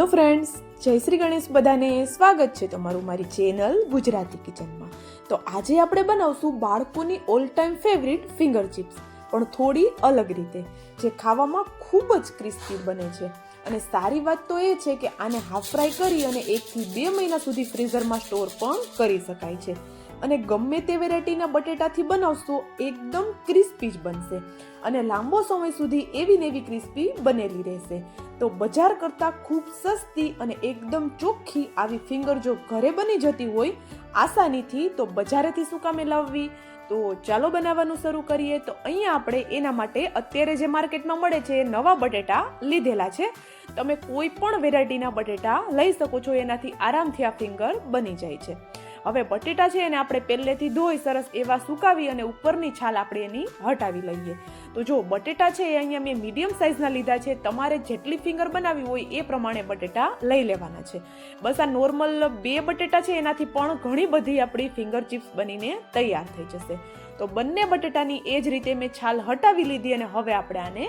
Hello friends જય શ્રી ગણેશ બધાને સ્વાગત છે તમારું મારી ચેનલ ગુજરાતી કિચનમાં. તો આજે આપણે બનાવશું બાળકોની all time favourite finger chips પણ થોડી અલગ રીતે, જે ખાવામાં ખૂબ જ ક્રિસ્પી બને છે. અને સારી વાત તો એ છે કે આને હાફ ફ્રાય કરી અને એકથી બે મહિના સુધી ફ્રીઝરમાં સ્ટોર પણ કરી શકાય છે. અને ગમે તે વેરાયટીના બટેટાથી બનાવશો, એકદમ ક્રિસ્પી જ બનશે. અને લાંબો સમય સુધી એવી ને એવી ક્રિસ્પી બનેલી રહેશે. તો બજાર કરતાં ખૂબ સસ્તી અને એકદમ ચોખ્ખી આવી ફિંગર જો ઘરે બની જતી હોય, આસાનીથી તો બજારેથી શું કામે લાવવી? તો ચાલો બનાવવાનું શરૂ કરીએ. તો અહીંયા આપણે એના માટે અત્યારે જે માર્કેટમાં મળે છે, નવા બટેટા લીધેલા છે. તમે કોઈ પણ વેરાયટીના બટેટા લઈ શકો છો, એનાથી આરામથી આ ફિંગર બની જાય છે. હવે બટેટા છે એને આપણે પહેલેથી ધોઈ સરસ એવા સુકાવી અને ઉપરની છાલ આપણે એની હટાવી લઈએ. તો જો બટેટા છે એ અહીંયા મેં મીડિયમ સાઇઝના લીધા છે, તમારે જેટલી ફિંગર બનાવી હોય એ પ્રમાણે બટેટા લઈ લેવાના છે. બસ આ નોર્મલ બે બટેટા છે, એનાથી પણ ઘણી બધી આપણી ફિંગર ચિપ્સ બનીને તૈયાર થઈ જશે. તો બંને બટેટાની એ જ રીતે મેં છાલ હટાવી લીધી અને હવે આપણે આને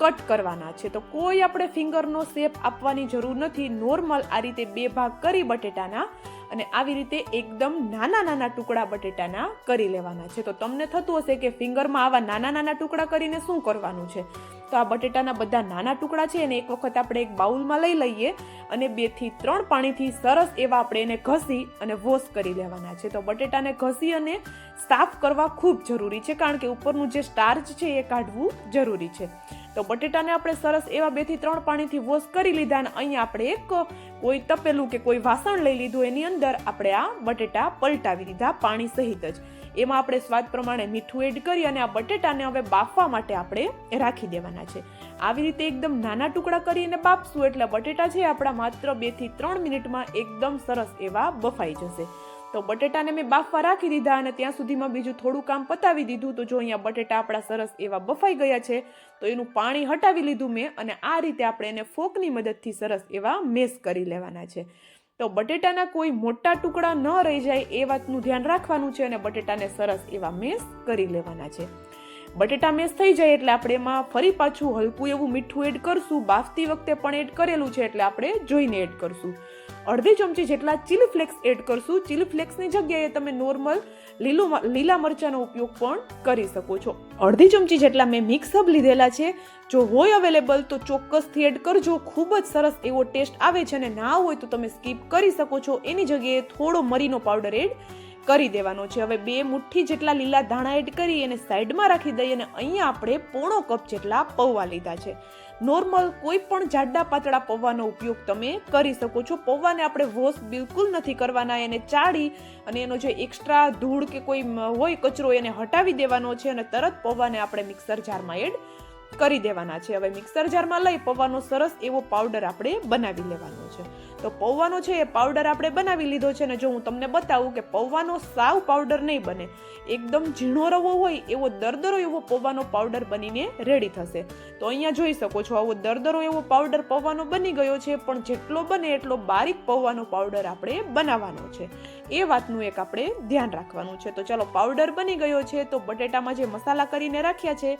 કટ કરવાના છે. તો કોઈ આપણે ફિંગરનો શેપ આપવાની જરૂર નથી. નોર્મલ આ રીતે બે ભાગ કરી બટેટાના અને આવી રીતે એકદમ નાના નાના ટુકડા બટેટાના કરી લેવાના છે. તો તમને થતું હશે કે ફિંગરમાં આવા નાના નાના ટુકડા કરીને શું કરવાનું છે? તો આ બટેટાના બધા નાના ટુકડા છે એને એક વખત આપણે એક બાઉલમાં લઈ લઈએ અને બેથી ત્રણ પાણીથી સરસ એવા આપણે એને ઘસી અને વોશ કરી લેવાના છે. તો બટેટાને ઘસી અને સાફ કરવા ખૂબ જરૂરી છે, કારણ કે ઉપરનું જે સ્ટાર્ચ છે એ કાઢવું જરૂરી છે. તો બટેટાને આપણે સરસ એવા બેથી ત્રણ પાણીથી વોશ કરી લીધા અને અહીંયા આપણે એક કોઈ તપેલું કે કોઈ વાસણ લઈ લીધું. એની અંદર આપણે આ બટેટા પલટાવી દીધા પાણી સહિત જ. એમાં આપણે સ્વાદ પ્રમાણે મીઠું એડ કરી અને આ બટેટાને હવે બાફવા માટે આપણે રાખી દેવાના છે. આવી રીતે એકદમ નાના ટુકડા કરીને બાફશું એટલે બટેટા છે આપણા માત્ર બેથી ત્રણ મિનિટમાં એકદમ સરસ એવા બફાઈ જશે. તો બટેટાને મેં બાફવા રાખી દીધા અને ત્યાં સુધીમાં બીજું થોડું કામ પતાવી દીધું. તો જો અહીંયા બટેટા આપણા સરસ એવા બફાઈ ગયા છે, તો એનું પાણી હટાવી લીધું મેં અને આ રીતે આપણે એને ફોકની મદદથી સરસ એવા મેસ કરી લેવાના છે. તો બટેટાના કોઈ મોટા ટુકડા ન રહી જાય એ વાતનું ધ્યાન રાખવાનું છે અને બટેટાને સરસ એવા મેસ કરી લેવાના છે. બટેટા મેસ થઈ જાય એટલે આપણે એમાં ફરી પાછું હલકું એવું મીઠું એડ કરશું. બાફતી વખતે પણ એડ કરેલું છે એટલે આપણે જોઈને એડ કરશું. અડધી ચમચી જેટલા ચીલી ફ્લેક્સ એડ કરશું. ચીલી ફ્લેક્સની જગ્યાએ તમે નોર્મલ લીલું લીલા મરચાંનો ઉપયોગ પણ કરી શકો છો. અડધી ચમચી જેટલા મેં મિક્સ હબ લીધેલા છે. જો હોય અવેલેબલ તો ચોક્કસથી એડ કરજો. ખૂબ જ સરસ એવો ટેસ્ટ આવે છે અને ના હોય તો તમે સ્કીપ કરી શકો છો. એની જગ્યાએ થોડો મરીનો પાવડર એડ કરી દેવાનો છે. હવે બે મુઠ્ઠી જેટલા લીલા ધાણા એડ કરી અને સાઈડમાં રાખી દઈએ અને અહીંયા આપણે પોણો કપ જેટલા પૌવા લીધા છે. નોર્મલ કોઈ પણ જાડા પાતળા પૌવાનો ઉપયોગ તમે કરી શકો છો. પૌવાને આપણે વોશ બિલકુલ નથી કરવાના. એને ચાળી અને એનો જે એક્સ્ટ્રા ધૂળ કે કોઈ હોય કચરો એને હટાવી દેવાનો છે અને તરત પૌવાને આપણે મિક્સર જારમાં એડ કરી દેવાના છે. હવે મિક્સર જારમાં લઈ પૌવાનો સરસ એવો પાવડર આપણે બનાવી લેવાનો છે. તો પૌવાનો છે એ પાવડર આપણે બનાવી લીધો છે ને જો હું તમને બતાવું કે પૌવાનો સાવ પાવડર નહીં બને. એકદમ ઝીણો રવો હોય એવો દરદરો એવો પૌવાનો પાવડર બનીને રેડી થશે. તો અહીંયા જોઈ શકો છો આવો દરદરો એવો પાવડર પૌવાનો બની ગયો છે, પણ જેટલો બને એટલો બારીક પૌવાનો પાવડર આપણે બનાવવાનો છે. એ વાતનું એક આપણે ધ્યાન રાખવાનું છે. તો ચાલો પાવડર બની ગયો છે, તો બટેટામાં જે મસાલા કરીને રાખ્યા છે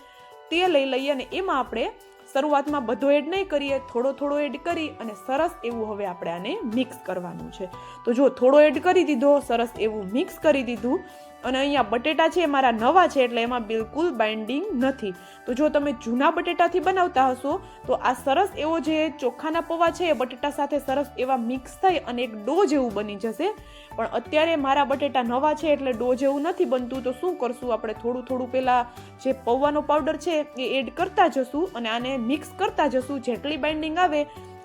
તે લઈ લઈએ અને એમાં આપણે શરૂઆતમાં બધો એડ નહીં કરીએ, થોડો થોડો એડ કરી અને સરસ એવું હવે આપણે આને મિક્સ કરવાનું છે. તો જો થોડો એડ કરી દીધો, સરસ એવું મિક્સ કરી દીધું અને અહીંયા બટેટા છે એ મારા નવા છે, એટલે એમાં બિલકુલ બાઇન્ડિંગ નથી. તો જો તમે જૂના બટેટાથી બનાવતા હશો, તો આ સરસ એવો જે ચોખાના પૌવા છે, એ બટેટા સાથે સરસ એવા મિક્સ થઈ અને એક ડો જેવું બની જશે. પણ અત્યારે મારા બટેટા નવા છે, એટલે ડો જેવું નથી બનતું, તો શું કરશું? આપણે થોડું થોડું પહેલાં જે પૌવાનો પાવડર છે, એ એડ કરતા જશું અને આને મિક્સ કરતા જશું. જેટલી બાઇન્ડિંગ આવે,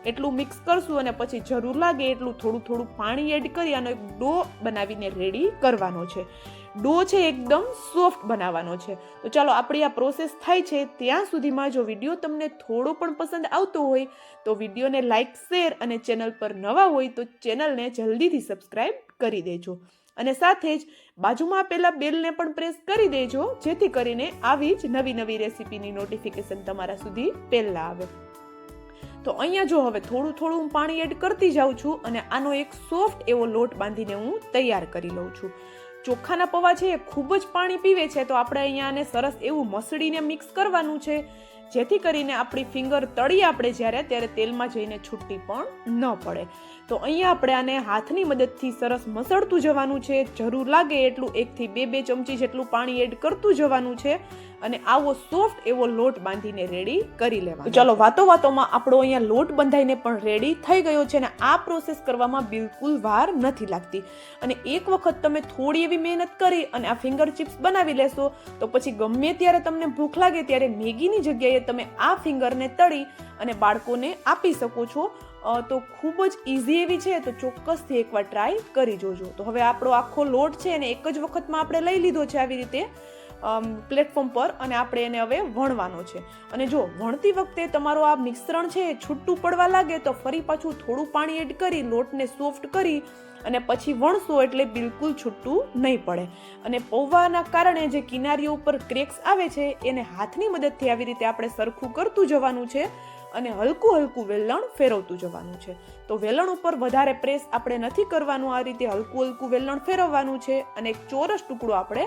એટલું મિક્સ કરશું અને પછી જરૂર લાગે એટલું થોડું થોડું પાણી એડ કરી અને ડો બનાવીને રેડી કરવાનો છે. ડો છે એકદમ સોફ્ટ બનાવવાનો છે. તો ચાલો આપણી આ પ્રોસેસ થાય છે, ત્યાં સુધીમાં જો વીડિયો તમને થોડો પણ પસંદ આવતો હોય, તો વિડીયોને લાઇક શેર અને ચેનલ પર નવા હોય તો ચેનલને જલ્દીથી સબસ્ક્રાઇબ કરી દેજો. અને સાથે જ બાજુમાં આપેલા બેલને પણ પ્રેસ કરી દેજો, જેથી કરીને આવી જ નવી નવી રેસીપીની નોટિફિકેશન તમારા સુધી પહેલાં આવે. તો અહીંયા જો હવે થોડું થોડું હું પાણી એડ કરતી જાઉં છું અને આનો એક સોફ્ટ એવો લોટ બાંધીને હું તૈયાર કરી લઉં છું. ચોખાના પૌવા છે એ ખૂબ જ પાણી પીવે છે, તો આપણે અહીંયા આને સરસ એવું મસળીને મિક્સ કરવાનું છે. જેથી કરીને આપણી ફિંગર તળીએ આપણે જ્યારે, ત્યારે તેલમાં જઈને છૂટી પણ ન પડે. તો અહીંયા આપણે આને હાથની મદદથી સરસ મસળતું જવાનું છે. જરૂર લાગે એટલું એકથી બે બે ચમચી જેટલું પાણી એડ કરતું જવાનું છે. અને આવો સોફ્ટ એવો લોટ બાંધીને રેડી કરી લેવાનો. ચલો વાતો વાતોમાં આપણો અહીંયા લોટ બંધાઈને પણ રેડી થઈ ગયો છે અને આ પ્રોસેસ કરવામાં બિલકુલ વાર નથી લાગતી. અને એક વખત તમે થોડી એવી મહેનત કરી અને આ ફિંગર ચિપ્સ બનાવી લેશો, તો પછી ગમે ત્યારે તમને ભૂખ લાગે ત્યારે મેગીની જગ્યાએ તમે આ ફિંગરને તળી અને બાળકોને આપી શકો છો. તો ખૂબ જ ઇઝી એવી છે, તો ચોક્કસથી એકવાર ટ્રાય કરી જોજો. તો હવે આપણો આખો લોટ છે એને એક જ વખતમાં આપણે લઈ લીધો છે આવી રીતે. પ્લેટફોર્મ પર અને આપણે એને હવે વણવાનો છે. અને જો વણતી વખતે તમારું આ મિશ્રણ છે છૂટું પડવા લાગે તો ફરી પાછું થોડું પાણી એડ કરી લોટને સોફ્ટ કરી અને પછી વણશો એટલે બિલકુલ છૂટું નહીં પડે. અને પૌવાના કારણે જે કિનારીઓ ઉપર ક્રેક્સ આવે છે એને હાથની મદદથી આવી રીતે આપણે સરખું કરતું જવાનું છે અને હલકું હલકું વેલણ ફેરવતું જવાનું છે. તો વેલણ ઉપર વધારે પ્રેસ આપણે નથી કરવાનું, આ રીતે હલકું હલકું વેલણ ફેરવવાનું છે અને એક ચોરસ ટુકડો આપણે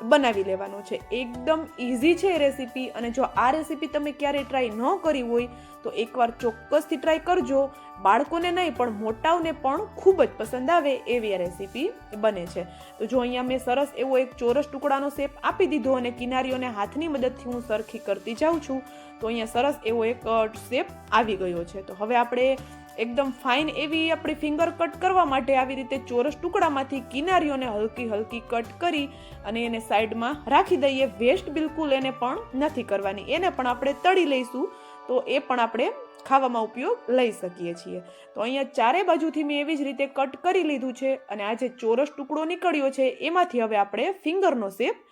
બનાવી લેવાનું છે. એકદમ ઇઝી છે રેસીપી અને જો આ રેસીપી તમે ક્યારેય ટ્રાય ન કરી હોય, તો એકવાર ચોક્કસથી ટ્રાય કરજો. બાળકોને નહીં, પણ મોટાઓને પણ ખૂબ જ પસંદ આવે એવી આ રેસીપી બને છે. તો જો અહીંયા મેં સરસ એવો એક ચોરસ ટુકડાનો શેપ આપી દીધો અને કિનારીઓને હાથની મદદથી હું સરખી કરતી જાઉં છું, તો અહીંયા સરસ એવો એક શેપ આવી ગયો છે. તો હવે આપણે એકદમ ફાઇન એવી આપણી ફિંગર કટ કરવા માટે આવી રીતે ચોરસ ટુકડામાંથી કિનારીઓને હલકી હલકી કટ કરી અને એને સાઈડમાં રાખી દઈએ. વેસ્ટ બિલકુલ એને પણ નથી કરવાની. એને પણ આપણે તળી લઈશું. તો એ પણ આપણે ખાવામાં ઉપયોગ લઈ શકીએ છીએ. તો અહીંયા ચારે બાજુથી મેં એવી જ રીતે કટ કરી લીધું છે અને આ જે ચોરસ ટુકડો નીકળ્યો છે, એમાંથી હવે આપણે ફિંગરનો શેપ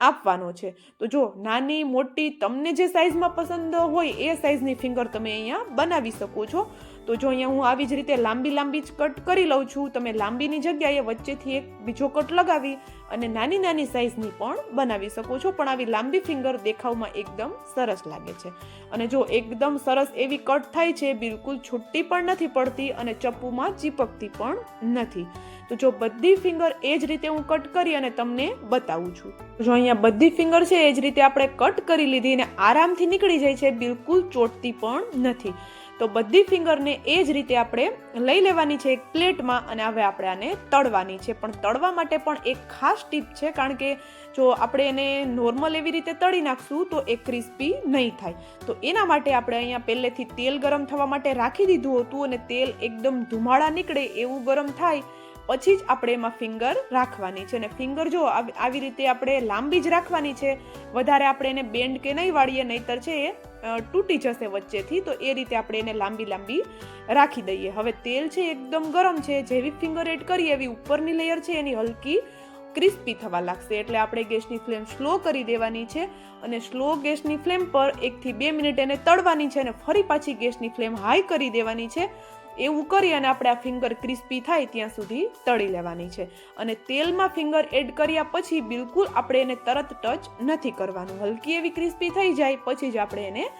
આપવાનો છે. તો જો નાની, મોટી, તમને જે સાઇઝમાં પસંદ હોય, એ સાઇઝની ફિંગર તમે અહીંયા બનાવી શકો છો. તો જો અહીંયા હું આવી જ રીતે લાંબી લાંબી જ કટ કરી લઉં છું, તમે લાંબીની જગ્યાએ વચ્ચેથી એક બીજો કટ લગાવી અને નાની નાની સાઇઝની પણ બનાવી શકો છો, પણ આવી લાંબી ફિંગર દેખાવમાં એકદમ સરસ લાગે છે. અને જો એકદમ સરસ એવી કટ થાય છે, બિલકુલ છૂટી પણ નથી પડતી અને ચપ્પુમાં ચીપકતી પણ નથી. તો જો બધી ફિંગર એ જ રીતે હું કટ કરી અને તમને બતાવું છું. જો અહીંયા બધી ફિંગર છે, એ જ રીતે આપણે કટ કરી લીધી અને આરામથી નીકળી જાય છે, બિલકુલ ચોટતી પણ નથી. તો બધી ફિંગરને એ જ રીતે આપણે લઈ લેવાની છે એક પ્લેટમાં અને હવે આપણે આને તળવાની છે. પણ તળવા માટે પણ એક ખાસ ટીપ છે, કારણ કે જો આપણે એને નોર્મલ એવી રીતે તળી નાખશું તો એ ક્રિસ્પી નહીં થાય. તો એના માટે આપણે અહીંયા પહેલેથી તેલ ગરમ થવા માટે રાખી દીધું હતું અને તેલ એકદમ ધુમાડા નીકળે એવું ગરમ થાય, પછી જ આપણે એમાં ફિંગર રાખવાની છે. અને ફિંગર જો આવી રીતે આપણે લાંબી જ રાખવાની છે, વધારે આપણે એને બેન્ડ કે નહીં વાળીએ, નહીતર છે એ તૂટી જશે વચ્ચેથી, તો એ રીતે આપણે એને લાંબી લાંબી રાખી દઈએ. હવે તેલ છે એકદમ ગરમ છે જેવી ફિંગર એડ કરીએ એવી ઉપરની લેયર છે એની હલકી ક્રિસ્પી થવા લાગશે. એટલે આપણે ગેસની ફ્લેમ સ્લો કરી દેવાની છે અને સ્લો ગેસની ફ્લેમ પર એકથી બે મિનિટ એને તળવાની છે અને ફરી પાછી ગેસની ફ્લેમ હાઈ કરી દેવાની છે. એવું કરી અને આપણે આ ફિંગર ક્રિસ્પી થાય ત્યાં સુધી તળી લેવાની છે. અને તેલમાં ફિંગર એડ કર્યા પછી બિલકુલ આપણે એને તરત ટચ નથી કરવાનું. હલકી એવી ક્રિસ્પી થઈ જાય પછી જ આપણે એને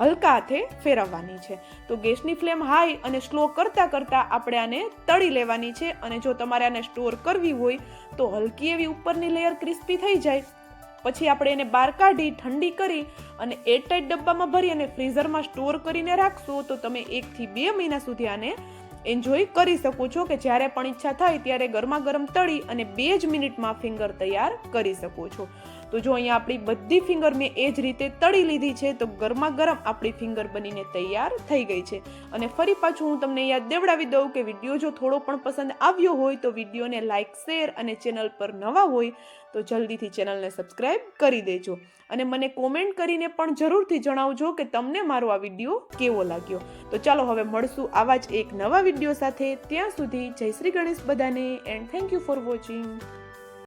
હલકા હાથે ફેરવવાની છે. તો ગેસની ફ્લેમ હાઈ અને સ્લો કરતાં કરતાં આપણે આને તળી લેવાની છે. અને જો તમારે આને સ્ટોર કરવી હોય તો હલકી એવી ઉપરની લેયર ક્રિસ્પી થઈ જાય. પછી આપણે એને બહાર કાઢી, ઠંડી કરી અને એરટાઈટ ડબ્બામાં ભરી અને ફ્રીઝરમાં સ્ટોર કરીને રાખશો, તો તમે એકથી બે મહિના સુધી આને એન્જોય કરી શકો છો કે જ્યારે પણ ઈચ્છા થાય ત્યારે ગરમા ગરમ તળી અને બે જ મિનિટમાં ફિંગર તૈયાર કરી શકો છો. તો જો અહીંયા આપણી બધી ફિંગર મેં એ જ રીતે તળી લીધી છે, તો ગરમા ગરમ આપણી ફિંગર બનીને તૈયાર થઈ ગઈ છે. અને ફરી પાછું હું તમને યાદ દેવડાવી દઉં કે વીડિયો જો થોડો પણ પસંદ આવ્યો હોય, તો વિડીયોને લાઇક શેર અને ચેનલ પર નવા હોય, તો જલ્દીથી ચેનલને સબસ્ક્રાઈબ કરી દેજો. અને મને કોમેન્ટ કરીને પણ જરૂરથી જણાવજો કે તમને મારો આ વીડિયો કેવો લાગ્યો. તો ચાલો હવે મળશું આવા જ એક નવા વીડિયો સાથે. ત્યાં સુધી જય શ્રી ગણેશ બધાને and thank you for watching